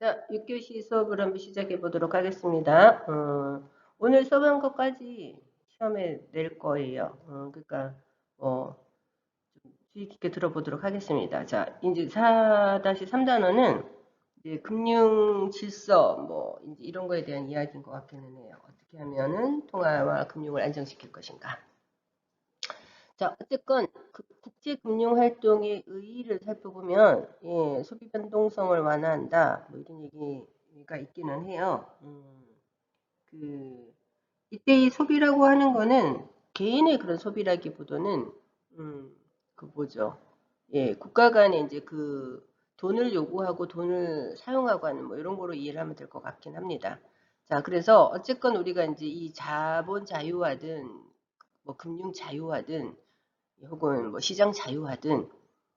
자, 6교시 수업을 한번 시작해 보도록 하겠습니다. 어, 오늘 수업한 것까지 시험에 낼 거예요. 어, 그러니까 어, 좀 주의 깊게 들어보도록 하겠습니다. 자, 이제 4-3단원은 이제 금융 질서 뭐 이제 이런 거에 대한 이야기인 것 같기는 해요. 어떻게 하면은 통화와 금융을 안정시킬 것인가. 자, 어쨌건 그 국제 금융 활동의 의의를 살펴보면 예, 소비 변동성을 완화한다. 뭐 이런 얘기가 있기는 해요. 음, 그 이때 이 소비라고 하는 거는 개인의 그런 소비라기보다는 음, 그 뭐죠? 예, 국가 간에 이제 그 돈을 요구하고 돈을 사용하고 하는 뭐 이런 거로 이해를 하면 될 것 같긴 합니다. 자, 그래서 어쨌건 우리가 이제 이 자본 자유화든 뭐 금융 자유화든 혹은 뭐 시장 자유화든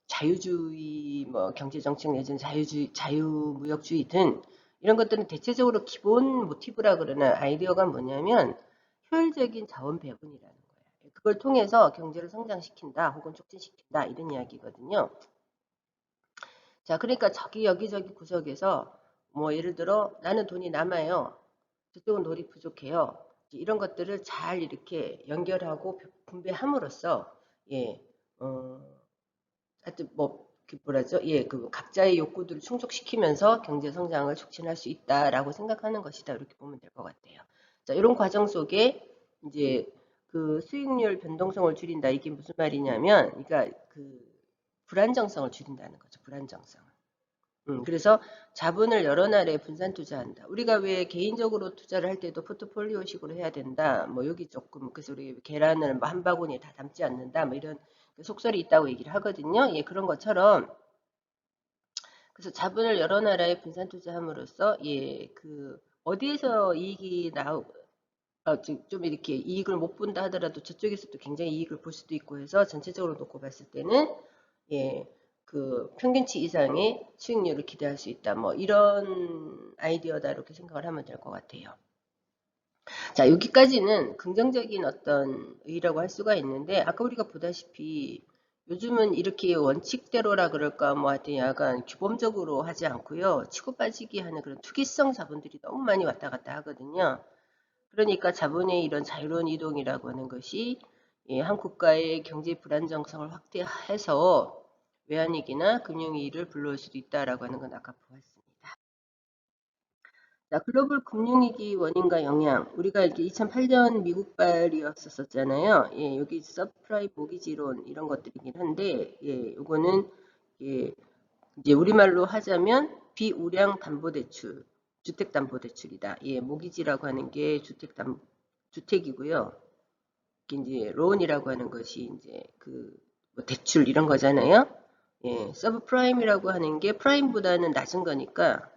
자유주의 뭐 경제 정책 내지는 자유주의 자유무역주의든 이런 것들은 대체적으로 기본 모티브라 그러는 아이디어가 뭐냐면 효율적인 자원 배분이라는 거예요. 그걸 통해서 경제를 성장시킨다 혹은 촉진시킨다 이런 이야기거든요. 자, 그러니까 저기 여기저기 구석에서 뭐 예를 들어 나는 돈이 남아요. 저쪽은 돈이 부족해요. 이런 것들을 잘 이렇게 연결하고 분배함으로써 예, 어, 하여튼 뭐, 그 뭐라죠? 예, 그 각자의 욕구들을 충족시키면서 경제 성장을 촉진할 수 있다라고 생각하는 것이다. 이렇게 보면 될 것 같아요. 자, 이런 과정 속에 이제 그 수익률 변동성을 줄인다. 이게 무슨 말이냐면, 그러니까 그 불안정성을 줄인다는 거죠. 불안정성. 음, 그래서 자본을 여러 나라에 분산 투자한다. 우리가 왜 개인적으로 투자를 할 때도 포트폴리오식으로 해야 된다. 뭐 여기 조금 그래서 우리 계란을 뭐 한 바구니에 다 담지 않는다. 뭐 이런 그 속설이 있다고 얘기를 하거든요. 예, 그런 것처럼 그래서 자본을 여러 나라에 분산 투자함으로써 예, 그 어디에서 이익이 나오 어, 좀 이렇게 이익을 못 본다 하더라도 저쪽에서도 굉장히 이익을 볼 수도 있고 해서 전체적으로 놓고 봤을 때는 예, 그 평균치 이상의 수익률을 기대할 수 있다. 뭐 이런 아이디어다 이렇게 생각을 하면 될 것 같아요. 자 여기까지는 긍정적인 어떤 의의라고 할 수가 있는데 아까 우리가 보다시피 요즘은 이렇게 원칙대로라 그럴까 뭐 하여튼 약간 규범적으로 하지 않고요. 치고 빠지기 하는 그런 투기성 자본들이 너무 많이 왔다 갔다 하거든요. 그러니까 자본의 이런 자유로운 이동이라고 하는 것이 예, 한 국가의 경제 불안정성을 확대해서 외환위기나 금융위기를 불러올 수도 있다라고 하는 건 아까 보았습니다. 자, 글로벌 금융위기 원인과 영향. 우리가 이렇게 2008년 미국발이었었잖아요. 예, 여기 서프라이 모기지론 이런 것들이긴 한데, 예, 요거는 예, 이제 우리말로 하자면 비우량 담보대출, 주택담보대출이다. 예, 모기지라고 하는 게 주택담 주택이고요. 이제 론이라고 하는 것이 이제 그뭐 대출 이런 거잖아요. 예, 서브프라임이라고 하는 게 프라임보다는 낮은 거니까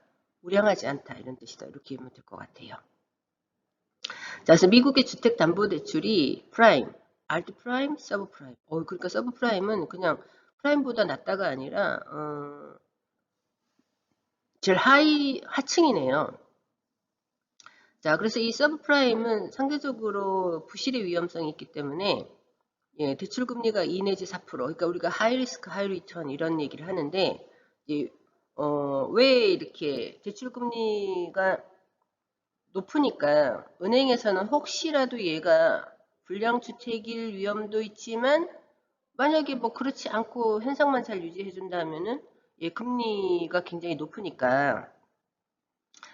우량하지 않다 이런 뜻이다. 이렇게 보면 될 것 같아요. 자, 그래서 미국의 주택담보대출이 프라임, 알트 프라임, 서브 프라임. 어, 그러니까 서브 프라임은 그냥 프라임보다 낮다가 아니라 어, 제일 하이 하층이네요. 자, 그래서 이 서브 프라임은 상대적으로 부실의 위험성이 있기 때문에 예, 대출 금리가 2 내지 4%. 그러니까 우리가 하이 리스크, 하이 리턴 이런 얘기를 하는데 예, 어, 왜 이렇게 대출 금리가 높으니까 은행에서는 혹시라도 얘가 불량 주택일 위험도 있지만 만약에 뭐 그렇지 않고 현상만 잘 유지해 준다면은 예, 금리가 굉장히 높으니까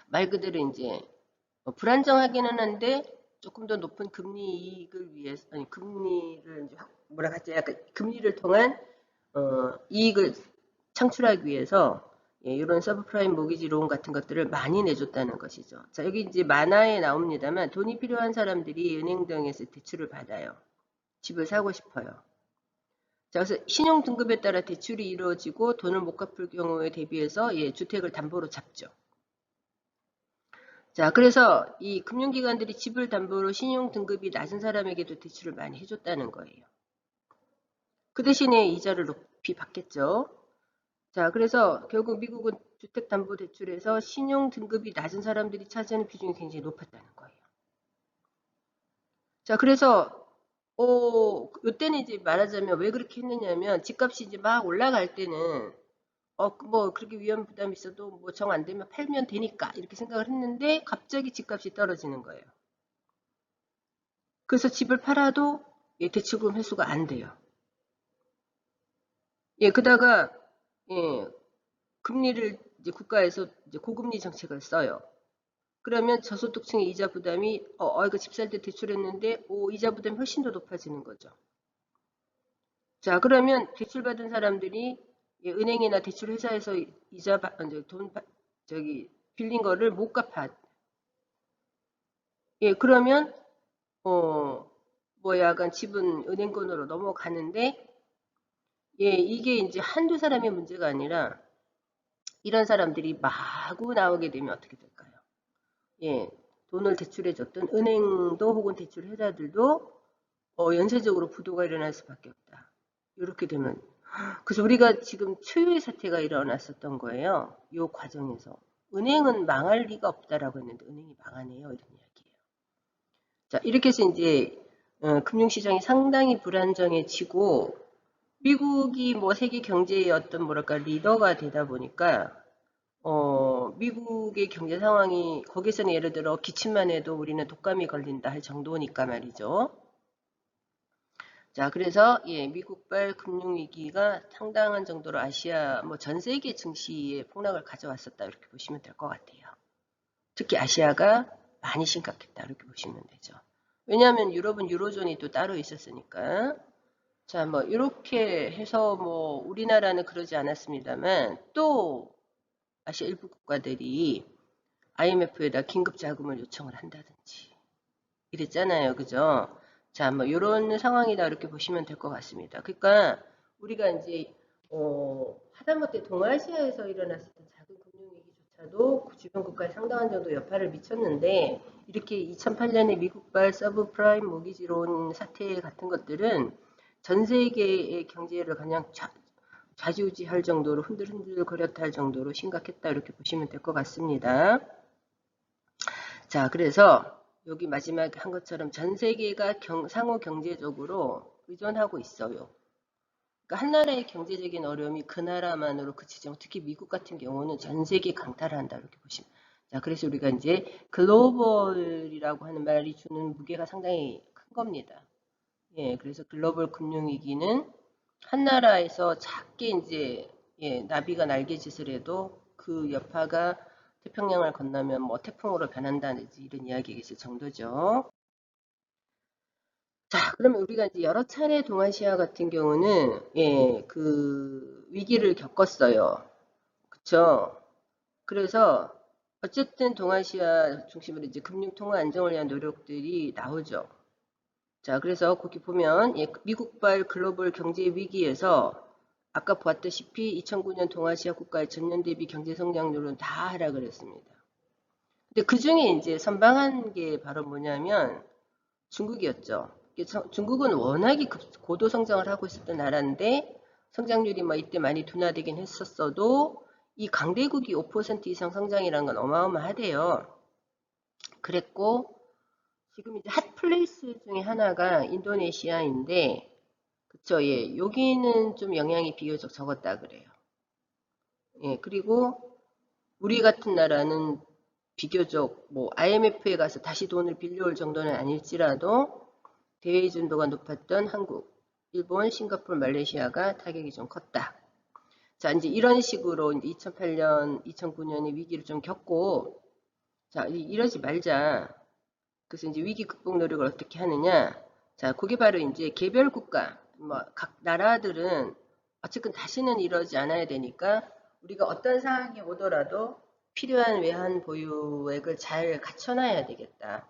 말 그대로 이제 뭐 불안정하기는 한데 조금 더 높은 금리 이익을 위해서 아니 금리를 이제 뭐라 하지 약간 금리를 통한 어, 이익을 창출하기 위해서 예, 이런 서브프라임 모기지 론 같은 것들을 많이 내줬다는 것이죠. 자 여기 이제 만화에 나옵니다만 돈이 필요한 사람들이 은행 등에서 대출을 받아요. 집을 사고 싶어요. 자 그래서 신용 등급에 따라 대출이 이루어지고 돈을 못 갚을 경우에 대비해서 예, 주택을 담보로 잡죠. 자, 그래서 이 금융기관들이 집을 담보로 신용 등급이 낮은 사람에게도 대출을 많이 해줬다는 거예요. 그 대신에 이자를 높이 받겠죠. 자, 그래서 결국 미국은 주택담보대출에서 신용 등급이 낮은 사람들이 차지하는 비중이 굉장히 높았다는 거예요. 자, 그래서 어, 이때는 이제 말하자면 왜 그렇게 했느냐면 집값이 이제 막 올라갈 때는 어, 뭐 그렇게 위험 부담이 있어도 뭐 정 안 되면 팔면 되니까 이렇게 생각을 했는데 갑자기 집값이 떨어지는 거예요. 그래서 집을 팔아도 예, 대출금 회수가 안 돼요. 예, 그다가 예, 금리를 이제 국가에서 이제 고금리 정책을 써요. 그러면 저소득층의 이자 부담이 어, 어 이거 집 살 때 대출했는데 오 이자 부담이 훨씬 더 높아지는 거죠. 자, 그러면 대출 받은 사람들이 예, 은행이나 대출 회사에서 이자 받, 이제 돈 받- 저기 빌린 거를 못 갚아. 예, 그러면 어 뭐야, 약간 집은 은행권으로 넘어가는데 예, 이게 이제 한두 사람의 문제가 아니라 이런 사람들이 마구 나오게 되면 어떻게 될까요? 예, 돈을 대출해 줬던 은행도 혹은 대출 회사들도 어, 연쇄적으로 부도가 일어날 수밖에 없다. 이렇게 되면 그래서 우리가 지금 초유의 사태가 일어났었던 거예요. 이 과정에서 은행은 망할 리가 없다라고 했는데 은행이 망하네요. 이런 이야기예요. 자 이렇게 해서 이제 어, 금융시장이 상당히 불안정해지고 미국이 뭐 세계 경제의 어떤 뭐랄까 리더가 되다 보니까 어, 미국의 경제 상황이 거기서는 예를 들어 기침만 해도 우리는 독감이 걸린다 할 정도니까 말이죠. 자, 그래서 예, 미국발 금융위기가 상당한 정도로 아시아 뭐 전 세계 증시에 폭락을 가져왔었다 이렇게 보시면 될 것 같아요. 특히 아시아가 많이 심각했다 이렇게 보시면 되죠. 왜냐하면 유럽은 유로존이 또 따로 있었으니까. 자, 뭐 이렇게 해서 뭐 우리나라는 그러지 않았습니다만 또 아시아 일부 국가들이 IMF에다 긴급 자금을 요청을 한다든지 이랬잖아요. 그죠? 자, 뭐 이런 상황이다 이렇게 보시면 될 것 같습니다. 그러니까 우리가 이제 어, 하다못해 동아시아에서 일어났었던 작은 금융위기조차도 그 주변 국가에 상당한 정도 여파를 미쳤는데 이렇게 2008년에 미국발 서브프라임 모기지론 사태 같은 것들은 전 세계의 경제를 그냥 좌, 좌지우지할 정도로 흔들흔들 거렸다 할 정도로 심각했다 이렇게 보시면 될 것 같습니다. 자, 그래서 여기 마지막에 한 것처럼 전 세계가 경, 상호 경제적으로 의존하고 있어요. 그러니까 한 나라의 경제적인 어려움이 그 나라만으로 그치지 않고 특히 미국 같은 경우는 전 세계 강타를 한다 이렇게 보시면. 자, 그래서 우리가 이제 글로벌이라고 하는 말이 주는 무게가 상당히 큰 겁니다. 예, 그래서 글로벌 금융위기는 한 나라에서 작게 이제 예, 나비가 날개짓을 해도 그 여파가 태평양을 건너면 뭐 태풍으로 변한다든지 이런 이야기가 있을 정도죠. 자, 그러면 우리가 이제 여러 차례 동아시아 같은 경우는 예, 그 위기를 겪었어요. 그쵸? 그래서 어쨌든 동아시아 중심으로 이제 금융 통화 안정을 위한 노력들이 나오죠. 자, 그래서 거기 보면 예, 미국발 글로벌 경제 위기에서 아까 보았다시피 2009년 동아시아 국가의 전년 대비 경제 성장률은 다 하락을 했습니다. 근데 그 중에 이제 선방한 게 바로 뭐냐면 중국이었죠. 중국은 워낙에 급- 고도 성장을 하고 있었던 나라인데 성장률이 뭐 이때 많이 둔화되긴 했었어도 이 강대국이 5% 이상 성장이라는 건 어마어마하대요. 그랬고 지금 이제 핫 플레이스 중에 하나가 인도네시아인데 그쵸 예 여기는 좀 영향이 비교적 적었다 그래요. 예 그리고 우리 같은 나라는 비교적 뭐 IMF에 가서 다시 돈을 빌려올 정도는 아닐지라도 대외 의존도가 높았던 한국, 일본, 싱가포르, 말레이시아가 타격이 좀 컸다. 자, 이제 이런 식으로 이제 2008년, 2009년에 위기를 좀 겪고, 자, 이- 이러지 말자. 그래서 이제 위기 극복 노력을 어떻게 하느냐. 자, 그게 바로 이제 개별 국가, 뭐, 각 나라들은 어쨌든 다시는 이러지 않아야 되니까 우리가 어떤 상황이 오더라도 필요한 외환 보유액을 잘 갖춰놔야 되겠다.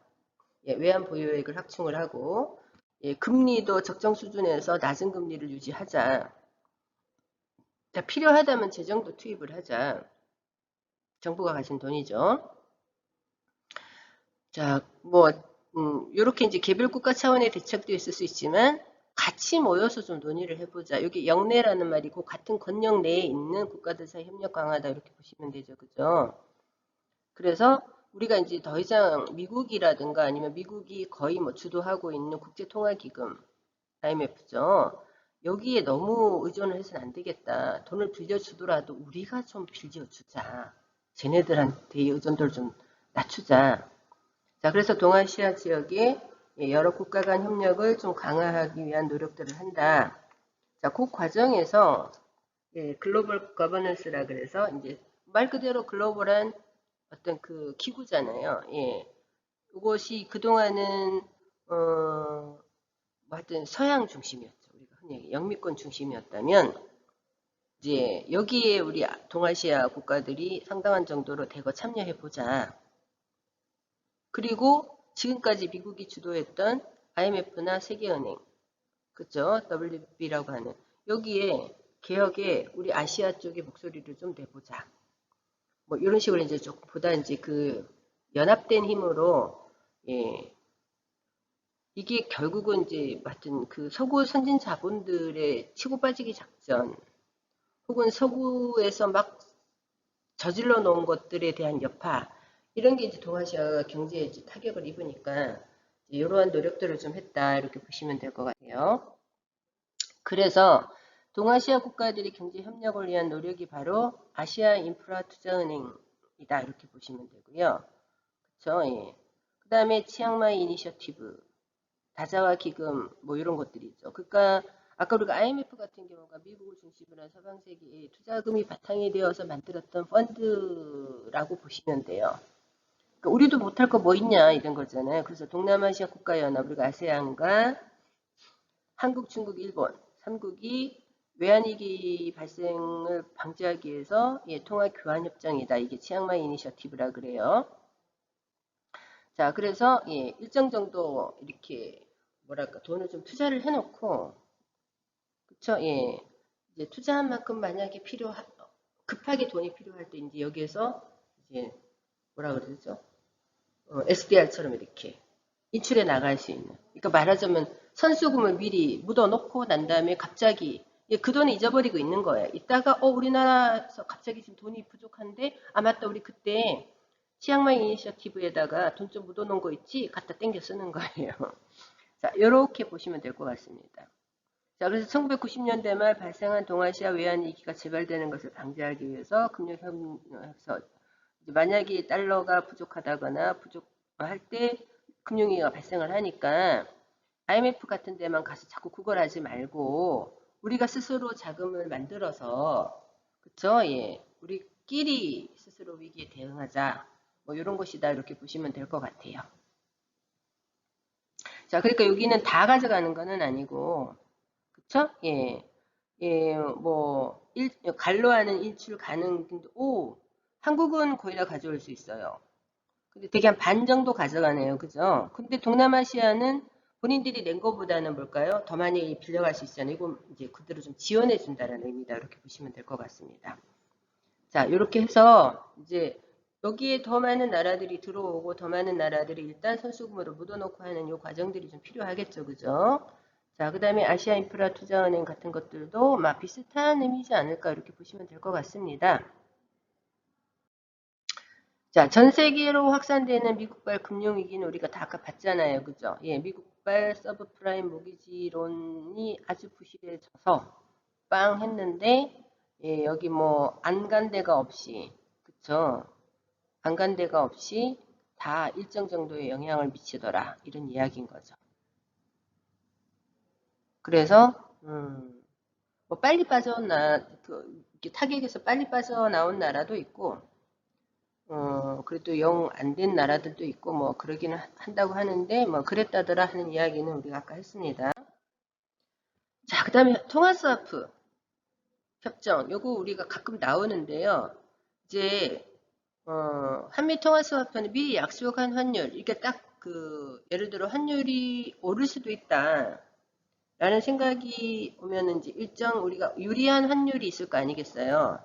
예, 외환 보유액을 확충을 하고 예, 금리도 적정 수준에서 낮은 금리를 유지하자. 자, 필요하다면 재정도 투입을 하자. 정부가 가진 돈이죠. 자, 뭐 음, 이렇게 이제 개별 국가 차원의 대책도 있을 수 있지만 같이 모여서 좀 논의를 해보자. 여기 영내라는 말이고 같은 권역 내에 있는 국가들 사이 협력 강화다 이렇게 보시면 되죠, 그죠? 그래서 우리가 이제 더 이상 미국이라든가 아니면 미국이 거의 뭐 주도하고 있는 국제통화기금 IMF죠. 여기에 너무 의존을 해서는 안 되겠다. 돈을 빌려주더라도 우리가 좀 빌려주자. 쟤네들한테 의존도를 좀 낮추자. 자, 그래서 동아시아 지역에 예, 여러 국가 간 협력을 좀 강화하기 위한 노력들을 한다. 자, 그 과정에서 예, 글로벌 거버넌스라 그래서 이제 말 그대로 글로벌한 어떤 그 기구잖아요. 예. 이것이 그동안은 어, 뭐 하여튼 서양 중심이었죠. 우리가 흔히 영미권 중심이었다면 이제 여기에 우리 동아시아 국가들이 상당한 정도로 대거 참여해 보자. 그리고 지금까지 미국이 주도했던 IMF나 세계은행, 그죠? WB라고 하는 여기에 개혁에 우리 아시아 쪽의 목소리를 좀 내보자. 뭐 이런 식으로 이제 조금 보다 이제 그 연합된 힘으로 예. 이게 결국은 이제 하여튼 그 서구 선진 자본들의 치고 빠지기 작전 혹은 서구에서 막 저질러 놓은 것들에 대한 여파 이런 게 이제 동아시아 경제에 이제 타격을 입으니까 이러한 노력들을 좀 했다 이렇게 보시면 될 것 같아요. 그래서 동아시아 국가들이 경제 협력을 위한 노력이 바로 아시아 인프라 투자은행이다 이렇게 보시면 되고요. 그렇죠? 예. 그 다음에 치앙마이 이니셔티브, 다자와 기금 뭐 이런 것들이 있죠. 그러니까 아까 우리가 IMF 같은 경우가 미국을 중심으로 한 서방 세계의 투자금이 바탕이 되어서 만들었던 펀드라고 보시면 돼요. 그러니까 우리도 못할 거 뭐 있냐 이런 거잖아요. 그래서 동남아시아 국가연합 우리가 아세안과 한국, 중국, 일본 3국이 외환위기 발생을 방지하기 위해서 예, 통화 교환 협정이다. 이게 치앙마이 이니셔티브라 그래요. 자, 그래서 예, 일정 정도 이렇게 뭐랄까 돈을 좀 투자를 해놓고 그쵸? 예, 이제 투자한 만큼 만약에 필요 급하게 돈이 필요할 때 이제 여기에서 이제 뭐라 그러죠? 어, SDR처럼 이렇게 인출해 나갈 수 있는. 그러니까 말하자면 선수금을 미리 묻어놓고 난 다음에 갑자기 예, 그 돈을 잊어버리고 있는 거예요. 이따가 어 우리나라에서 갑자기 지금 돈이 부족한데 아 맞다 우리 그때 치앙마이 이니셔티브에다가 돈 좀 묻어놓은 거 있지? 갖다 땡겨 쓰는 거예요. 자, 이렇게 보시면 될 것 같습니다. 자, 그래서 1990년대 말 발생한 동아시아 외환위기가 재발되는 것을 방지하기 위해서 금융협력에서 만약에 달러가 부족하다거나 부족할 때 금융위기가 발생을 하니까 IMF 같은 데만 가서 자꾸 그걸 하지 말고 우리가 스스로 자금을 만들어서 그쵸? 예. 우리끼리 스스로 위기에 대응하자. 뭐 이런 것이다 이렇게 보시면 될 것 같아요. 자, 그러니까 여기는 다 가져가는 거는 아니고, 그쵸? 예, 예, 뭐 일, 갈로 하는 일출 가능. 근데 오, 한국은 거의 다 가져올 수 있어요. 근데 되게 한 반 정도 가져가네요, 그죠? 근데 동남아시아는 본인들이 낸 것보다는 뭘까요? 더 많이 빌려갈 수 있잖아요. 이거 이제 그대로 좀 지원해 준다는 의미다 이렇게 보시면 될 것 같습니다. 자, 이렇게 해서 이제 여기에 더 많은 나라들이 들어오고 더 많은 나라들이 일단 선수금으로 묻어놓고 하는 이 과정들이 좀 필요하겠죠. 그죠? 자, 그 다음에 아시아 인프라 투자은행 같은 것들도 막 비슷한 의미지 않을까 이렇게 보시면 될 것 같습니다. 자, 전 세계로 확산되는 미국발 금융위기는 우리가 다 아까 봤잖아요. 그죠? 예, 미국발 서브프라임 모기지론이 아주 부실해져서 빵 했는데, 예, 여기 뭐, 안 간 데가 없이, 그쵸? 안 간 데가 없이 다 일정 정도의 영향을 미치더라. 이런 이야기인 거죠. 그래서, 음, 뭐 빨리 빠져나, 그, 타격에서 빨리 빠져나온 나라도 있고, 어, 그래도 영 안 된 나라들도 있고, 뭐, 그러기는 한다고 하는데, 뭐, 그랬다더라 하는 이야기는 우리가 아까 했습니다. 자, 그 다음에 통화스와프 협정. 요거 우리가 가끔 나오는데요. 이제, 어, 한미 통화스와프는 미리 약속한 환율. 이게 딱 그, 예를 들어 환율이 오를 수도 있다. 라는 생각이 오면 이제 일정 우리가 유리한 환율이 있을 거 아니겠어요?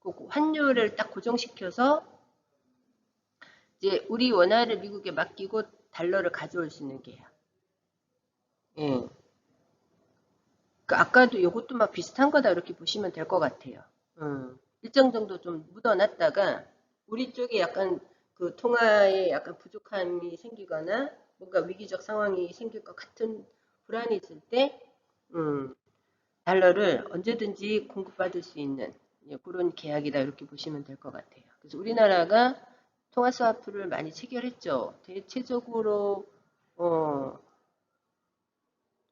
그 환율을 딱 고정시켜서 이제 우리 원화를 미국에 맡기고 달러를 가져올 수 있는 게요. 예. 그 아까도 이것도 막 비슷한 거다 이렇게 보시면 될 것 같아요. 음. 일정 정도 좀 묻어놨다가 우리 쪽에 약간 그 통화에 약간 부족함이 생기거나 뭔가 위기적 상황이 생길 것 같은 불안이 있을 때, 음, 달러를 언제든지 공급받을 수 있는 예, 그런 계약이다 이렇게 보시면 될 것 같아요. 그래서 우리나라가 통화 스와프를 많이 체결했죠. 대체적으로 어,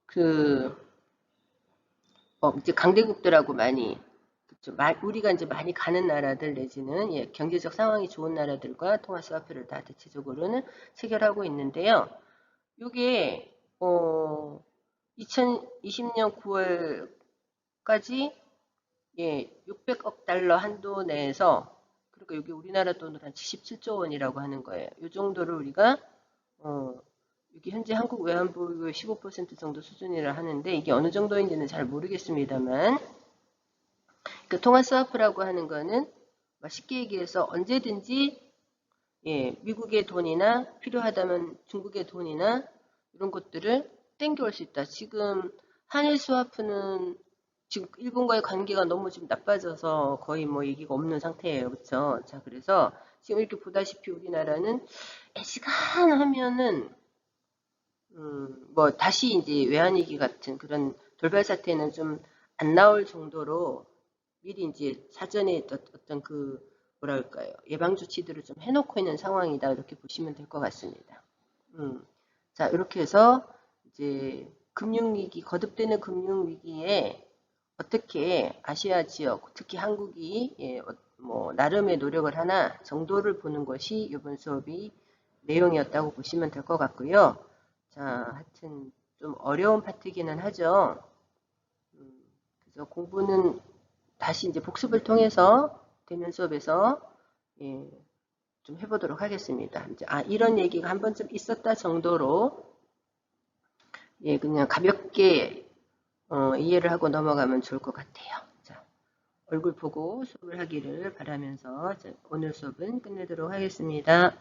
그 어, 이제 강대국들하고 많이 그쵸, 마- 우리가 이제 많이 가는 나라들 내지는 예, 경제적 상황이 좋은 나라들과 통화 스와프를 다 대체적으로는 체결하고 있는데요. 이게 어, 2020년 9월까지 예, 600억 달러 한도 내에서 그러니까 여기 우리나라 돈으로 한 77조 원이라고 하는 거예요. 이 정도를 우리가 어, 여기 현재 한국 외환보유의 15% 정도 수준이라 하는데 이게 어느 정도인지는 잘 모르겠습니다만 그 통화 스와프라고 하는 거는 뭐 쉽게 얘기해서 언제든지 예, 미국의 돈이나 필요하다면 중국의 돈이나 이런 것들을 땡겨올 수 있다. 지금 한일 스와프는 지금 일본과의 관계가 너무 지금 나빠져서 거의 뭐 얘기가 없는 상태예요. 그렇죠? 자, 그래서 지금 이렇게 보다시피 우리나라는 애시간하면은 음, 뭐 다시 이제 외환위기 같은 그런 돌발 사태는 좀 안 나올 정도로 미리 이제 사전에 어떤- 어떤 그 뭐랄까요 예방 조치들을 좀 해놓고 있는 상황이다 이렇게 보시면 될 것 같습니다. 음, 자 이렇게 해서 이제 금융위기 거듭되는 금융위기에 어떻게 아시아 지역 특히 한국이 예, 어, 뭐 나름의 노력을 하나 정도를 보는 것이 이번 수업이 내용이었다고 보시면 될 것 같고요. 자, 하여튼 좀 어려운 파트기는 하죠. 음, 그래서 공부는 다시 이제 복습을 통해서 대면 수업에서 예, 좀 해보도록 하겠습니다. 이제 아 이런 얘기가 한 번쯤 있었다 정도로 예 그냥 가볍게 어, 이해를 하고 넘어가면 좋을 것 같아요. 자, 얼굴 보고 수업을 하기를 바라면서 자, 오늘 수업은 끝내도록 하겠습니다.